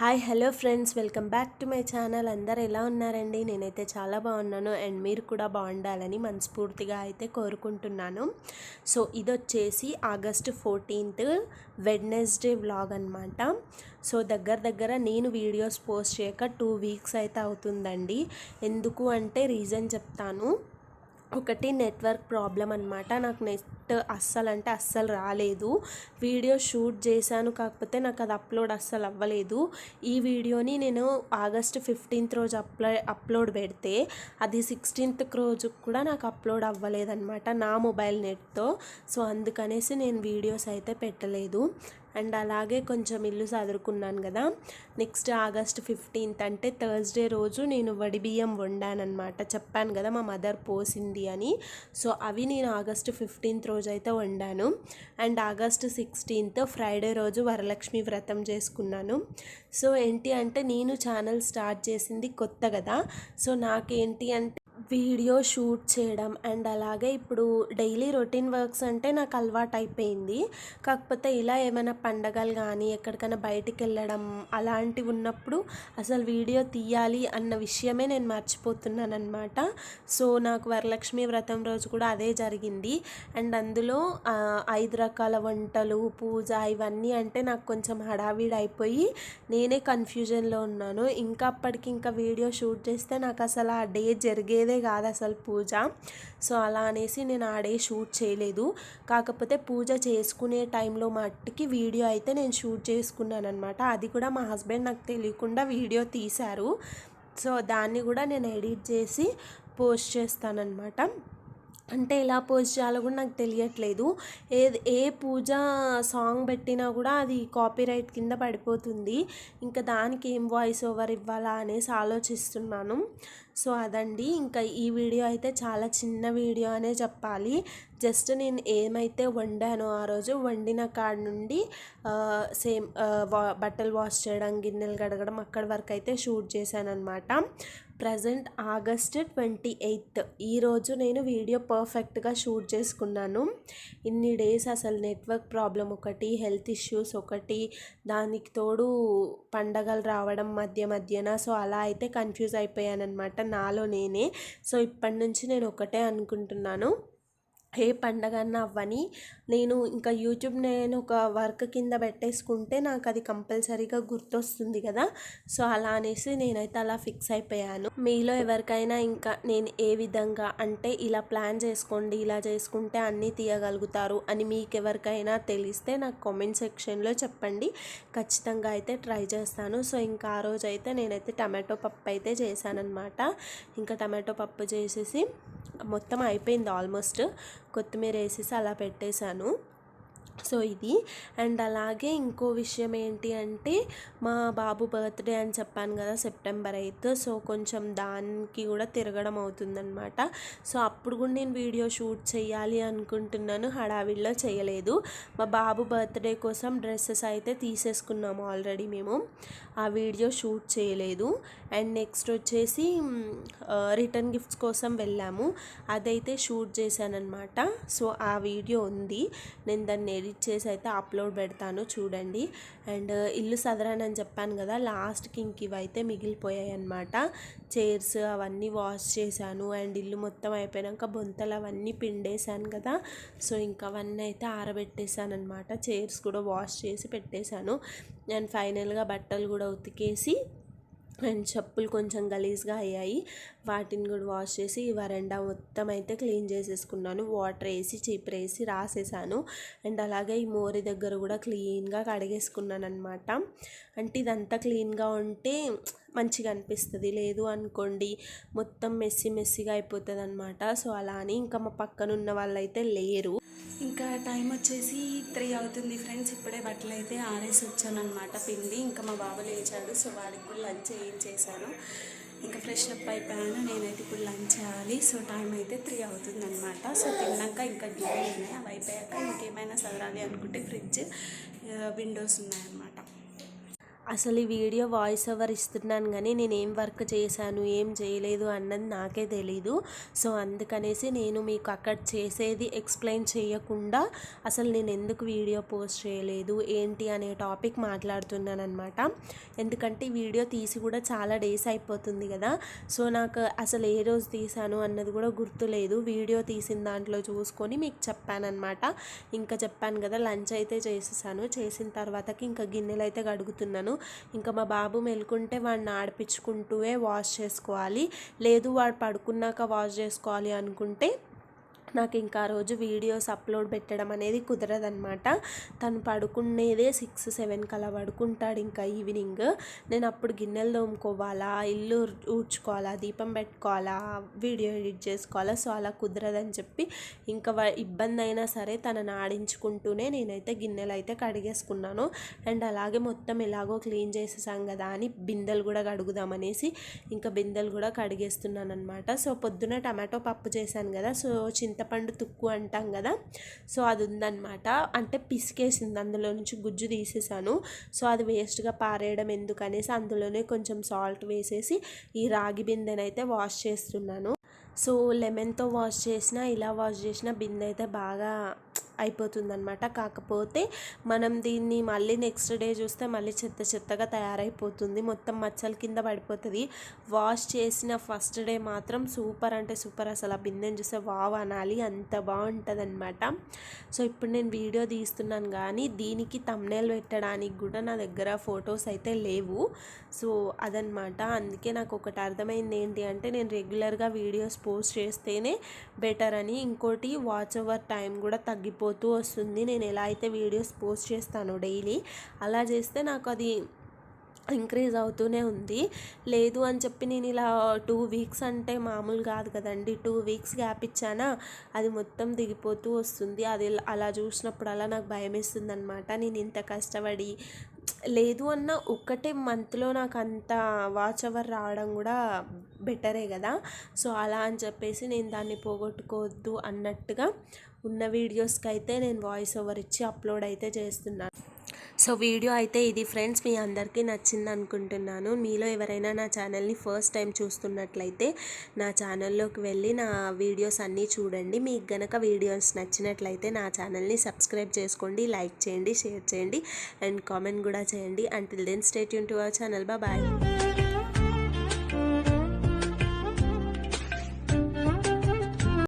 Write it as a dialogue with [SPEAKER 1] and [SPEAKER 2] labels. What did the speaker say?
[SPEAKER 1] Hi hello friends. Welcome back to my channel. అందరు ఎలా ఉన్నారండి? నేనైతే చాలా బాగున్నాను. అండ్ మీరు కూడా బాగుండాలని మనస్ఫూర్తిగా అయితే కోరుకుంటున్నాను. సో ఇది వచ్చేసి ఆగస్ట్ ఫోర్టీన్త్ వెడ్నెస్డే వ్లాగ్ అనమాట సో దగ్గర దగ్గర నేను వీడియోస్ పోస్ట్ చేయక టూ వీక్స్ అయితే అవుతుందండి. ఎందుకు అంటే రీజన్ చెప్తాను. ఒకటి నెట్వర్క్ ప్రాబ్లం అనమాట నాకు నెట్ అస్సలు అంటే అస్సలు రాలేదు. వీడియో షూట్ చేశాను కాకపోతే నాకు అది అప్లోడ్ అస్సలు అవ్వలేదు. ఈ వీడియోని నేను ఆగస్ట్ ఫిఫ్టీన్త్ రోజు అప్లో అప్లోడ్ పెడితే అది సిక్స్టీన్త్ రోజు కూడా నాకు అప్లోడ్ అవ్వలేదన్నమాట నా మొబైల్ నెట్తో. సో అందుకనేసి నేను వీడియోస్ అయితే పెట్టలేదు. అండ్ అలాగే కొంచెం ఇల్లు చదువుకున్నాను కదా. నెక్స్ట్ ఆగస్ట్ ఫిఫ్టీన్త్ అంటే థర్స్డే రోజు నేను వడి బియ్యం వండానమాట చెప్పాను కదా మా మదర్ పోసింది అని. సో అవి నేను ఆగస్ట్ ఫిఫ్టీన్త్ రోజు అయితే వండాను. అండ్ ఆగస్ట్ సిక్స్టీన్త్ ఫ్రైడే రోజు వరలక్ష్మి వ్రతం చేసుకున్నాను. సో ఏంటి అంటే నేను ఛానల్ స్టార్ట్ చేసింది కొత్త కదా. సో నాకేంటి అంటే వీడియో షూట్ చేయడం అండ్ అలాగే ఇప్పుడు డైలీ రొటీన్ వర్క్స్ అంటే నాకు అలవాటు అయిపోయింది కాకపోతే ఇలా ఏమైనా పండగలు కానీ ఎక్కడికైనా బయటికి వెళ్ళడం అలాంటివి ఉన్నప్పుడు అసలు వీడియో తీయాలి అన్న విషయమే నేను మర్చిపోతున్నాను అనమాట సో నాకు వరలక్ష్మి వ్రతం రోజు కూడా అదే జరిగింది. అండ్ అందులో ఐదు రకాల వంటలు పూజ ఇవన్నీ అంటే నాకు కొంచెం హడావిడి అయిపోయి నేనే కన్ఫ్యూజన్లో ఉన్నాను. ఇంకా అప్పటికి ఇంకా వీడియో షూట్ చేస్తే నాకు అసలు ఆ డే జరిగేదే కాదు అసలు పూజ. సో అలా అనేసి నేను ఆడే షూట్ చేయలేదు. కాకపోతే పూజ చేసుకునే టైంలో మట్టుకి వీడియో అయితే నేను షూట్ చేసుకున్నాను అనమాట అది కూడా మా హస్బెండ్ నాకు తెలియకుండా వీడియో తీశారు. సో దాన్ని కూడా నేను ఎడిట్ చేసి పోస్ట్ చేస్తానన్నమాట. అంటే ఎలా పోజ్ చేయాలో కూడా నాకు తెలియట్లేదు. ఏ ఏ పూజ సాంగ్ పెట్టినా కూడా అది కాపీరైట్ కింద పడిపోతుంది. ఇంకా దానికి ఏం వాయిస్ ఓవర్ ఇవ్వాలా అనేసి ఆలోచిస్తున్నాను. సో అదండి. ఇంకా ఈ వీడియో అయితే చాలా చిన్న వీడియో అనే చెప్పాలి. జస్ట్ నేను ఏమైతే వండానో ఆ రోజు వండిన కాడ నుండి సేమ్ బట్టలు వాష్ చేయడం గిన్నెలు కడగడం అక్కడి వరకు అయితే షూట్ చేశాను అనమాట ప్రజెంట్ ఆగస్ట్ ట్వంటీ ఎయిత్. ఈరోజు నేను వీడియో పర్ఫెక్ట్గా షూట్ చేసుకున్నాను. ఇన్ని డేస్ అసలు నెట్వర్క్ ప్రాబ్లం ఒకటి హెల్త్ ఇష్యూస్ ఒకటి దానికి తోడు పండగలు రావడం మధ్య మధ్యన సో అలా అయితే కన్ఫ్యూజ్ అయిపోయాను అనమాట నాలో నేనే. సో ఇప్పటి నుంచి నేను ఒకటే అనుకుంటున్నాను. ఏ పండగన్నా అవ్వని. నేను ఇంకా యూట్యూబ్ నేను ఒక వర్క్ కింద పెట్టేసుకుంటే నాకు అది కంపల్సరీగా గుర్తొస్తుంది కదా. సో అలా అనేసి నేనైతే అలా ఫిక్స్ అయిపోయాను. మీలో ఎవరికైనా ఇంకా నేను ఏ విధంగా అంటే ఇలా ప్లాన్ చేసుకోండి ఇలా చేసుకుంటే అన్నీ తీయగలుగుతారు అని మీకు ఎవరికైనా తెలిస్తే నాకు కామెంట్ సెక్షన్లో చెప్పండి. ఖచ్చితంగా అయితే ట్రై చేస్తాను. సో ఇంకా ఆ రోజు అయితే నేనైతే టమాటో పప్పు అయితే చేశానన్నమాట. ఇంకా టమాటో పప్పు చేసేసి మొత్తం అయిపోయింది ఆల్మోస్ట్. కొత్తిమీర వేసేసి అలా పెట్టేశాను. సో ఇది. అండ్ అలాగే ఇంకో విషయం ఏంటి అంటే మా బాబు బర్త్డే అని చెప్పాను కదా సెప్టెంబర్ ఎయిత్ సో కొంచెం దానికి కూడా తిరగడం అవుతుందన్నమాట. సో అప్పుడు కూడా నేను వీడియో షూట్ చేయాలి అనుకుంటున్నాను హడావిడిలో చేయలేదు. మా బాబు బర్త్డే కోసం డ్రెస్సెస్ అయితే తీసేసుకున్నాము ఆల్రెడీ మేము. ఆ వీడియో షూట్ చేయలేదు. అండ్ నెక్స్ట్ వచ్చేసి రిటర్న్ గిఫ్ట్స్ కోసం వెళ్ళాము. అదైతే షూట్ చేశానన్నమాట. సో ఆ వీడియో ఉంది. నేను దాన్ని ఎడిట్ చేసి అయితే అప్లోడ్ పెడతాను చూడండి. అండ్ ఇల్లు సదరానని చెప్పాను కదా లాస్ట్కి ఇంక ఇవైతే మిగిలిపోయాయి అనమాట చైర్స్ అవన్నీ వాష్ చేశాను. అండ్ ఇల్లు మొత్తం అయిపోయాక బొంతలు అవన్నీ పిండేశాను కదా సో ఇంకా అవన్నీ అయితే ఆరబెట్టేశాను అనమాట చైర్స్ కూడా వాష్ చేసి పెట్టేశాను. అండ్ ఫైనల్గా బట్టలు కూడా ఉతికేసి అండ్ చెప్పులు కొంచెం గలీజ్గా అయ్యాయి. వాటిని కూడా వాష్ చేసి ఈ వరండా మొత్తం అయితే క్లీన్ చేసేసుకున్నాను. వాటర్ వేసి చీపురు వేసి రాసేసాను. అండ్ అలాగే ఈ మోరి దగ్గర కూడా క్లీన్గా కడిగేసుకున్నాను అనమాట అంటే ఇదంతా క్లీన్గా ఉంటే మంచిగా అనిపిస్తుంది. లేదు అనుకోండి మొత్తం మెస్సీ మెస్సీగా అయిపోతుంది అనమాట సో అలా అని ఇంకా మా పక్కన ఉన్న వాళ్ళైతే లేరు.
[SPEAKER 2] ఇంకా టైం వచ్చేసి త్రీ అవుతుంది ఫ్రెండ్స్. ఇప్పుడే బట్టలు అయితే ఆరేసి వచ్చాను అనమాట పిండి ఇంకా మా బాబు లేచాడు. సో వాడికి కూడా లంచ్ ఏం చేశాను. ఇంకా ఫ్రెష్ అప్ అయిపోయాను. నేనైతే ఇప్పుడు లంచ్ చేయాలి. సో టైం అయితే త్రీ అవుతుంది అనమాట సో తిన్నాక ఇంకా గిన్నెలు ఉన్నాయి అవి అయిపోయాక ఇంకేమైనా సదరాలి అనుకుంటే ఫ్రిడ్జ్ విండోస్ ఉన్నాయన్నమాట.
[SPEAKER 1] అసలు ఈ వీడియో వాయిస్ ఓవర్ ఇస్తున్నాను కానీ నేను ఏం వర్క్ చేశాను ఏం చేయలేదు అన్నది నాకే తెలీదు. సో అందుకనేసి నేను మీకు అక్కడ చేసేది ఎక్స్ప్లెయిన్ చేయకుండా అసలు నేను ఎందుకు వీడియో పోస్ట్ చేయలేదు ఏంటి అనే టాపిక్ మాట్లాడుతున్నాను అనమాట ఎందుకంటే వీడియో తీసి కూడా చాలా డేస్ అయిపోతుంది కదా. సో నాకు అసలు ఏ రోజు తీసాను అన్నది కూడా గుర్తులేదు. వీడియో తీసిన దాంట్లో చూసుకొని మీకు చెప్పానమాట ఇంకా చెప్పాను కదా లంచ్ అయితే చేసేసాను. చేసిన తర్వాతకి ఇంకా గిన్నెలు అయితే కడుగుతున్నాను. ఇంకా మా బాబు మెలుకుంటే వాడిని ఆడిపించుకుంటూనే వాష్ చేసుకోవాలి. లేదు వాడు పడుకున్నాక వాష్ చేసుకోవాలి అనుకుంటే నాకు ఇంకా ఆ రోజు వీడియోస్ అప్లోడ్ పెట్టడం అనేది కుదరదనమాట తను పడుకునేదే సిక్స్ సెవెన్కి అలా పడుకుంటాడు ఇంకా ఈవినింగ్. నేను అప్పుడు గిన్నెలు తోముకోవాలా ఇల్లు ఊడ్చుకోవాలా దీపం పెట్టుకోవాలా వీడియో ఎడిట్ చేసుకోవాలా సో అలా కుదరదని చెప్పి ఇంకా ఇబ్బంది అయినా సరే తనని ఆడించుకుంటూనే నేనైతే గిన్నెలు అయితే కడిగేసుకున్నాను. అండ్ అలాగే మొత్తం ఎలాగో క్లీన్ చేసేసాం కదా అని బిందెలు కూడా కడుగుదామనేసి ఇంకా బిందెలు కూడా కడిగేస్తున్నాను అనమాట సో పొద్దున టమాటో పప్పు చేశాను కదా సో చింత చింతపండు తుక్కు అంటాం కదా. సో అది ఉందన్నమాట అంటే పిసికేసింది. అందులో నుంచి గుజ్జు తీసేసాను. సో అది వేస్ట్గా పారేయడం ఎందుకనేసి అందులోనే కొంచెం సాల్ట్ వేసేసి ఈ రాగి బిందెనైతే వాష్ చేస్తున్నాను. సో లెమన్తో వాష్ చేసిన ఇలా వాష్ చేసిన బిందె అయితే బాగా అయిపోతుందనమాట కాకపోతే మనం దీన్ని మళ్ళీ నెక్స్ట్ డే చూస్తే మళ్ళీ చెత్త చెత్తగా తయారైపోతుంది. మొత్తం మచ్చల కింద పడిపోతుంది. వాష్ చేసిన ఫస్ట్ డే మాత్రం సూపర్ అంటే సూపర్. అసలు ఆ బిందెని చూస్తే వావ్ అనాలి. అంత బాగుంటుంది అనమాట సో ఇప్పుడు నేను వీడియో తీస్తున్నాను కానీ దీనికి తమ్నేల్ పెట్టడానికి కూడా నా దగ్గర ఫొటోస్ అయితే లేవు. సో అదనమాట అందుకే నాకు ఒకటి అర్థమైంది ఏంటి అంటే నేను రెగ్యులర్గా వీడియోస్ పోస్ట్ చేస్తేనే బెటర్ అని. ఇంకోటి వాచ్ ఓవర్ టైం కూడా తగ్గిపోతూ వస్తుంది. నేను ఎలా అయితే వీడియోస్ పోస్ట్ చేస్తానో డైలీ అలా చేస్తే నాకు అది ఇంక్రీజ్ అవుతూనే ఉంది. లేదు అని చెప్పి నేను ఇలా టూ వీక్స్ అంటే మామూలు కాదు కదండి. టూ వీక్స్ గ్యాప్ ఇచ్చానా? అది మొత్తం దిగిపోతూ వస్తుంది. అది అలా చూసినప్పుడు అలా నాకు భయం వేస్తుంది అనమాట నేను ఇంత కష్టపడి లేదు అన్న ఒక్కటే మంత్లో నాకు అంత వాచ్ అవర్ రావడం కూడా బెటరే కదా. సో అలా అని చెప్పేసి నేను దాన్ని పోగొట్టుకోవద్దు అన్నట్టుగా ఉన్న వీడియోస్కి అయితే నేను వాయిస్ ఓవర్ ఇచ్చి అప్లోడ్ అయితే చేస్తున్నాను. సో వీడియో అయితే ఇది ఫ్రెండ్స్ మీ అందరికీ నచ్చింది అనుకుంటున్నాను మీలో ఎవరైనా నా ఛానల్ని ఫస్ట్ టైం చూస్తున్నట్లయితే నా ఛానల్లోకి వెళ్ళి నా వీడియోస్ అన్నీ చూడండి. మీకు గనక వీడియోస్ నచ్చినట్లయితే నా ఛానల్ని సబ్స్క్రైబ్ చేసుకోండి లైక్ చేయండి షేర్ చేయండి అండ్ కామెంట్ కూడా చేయండి. అంటిల్ దెన్ స్టేట్ యూన్ టు అవర్ ఛానల్ బాయ్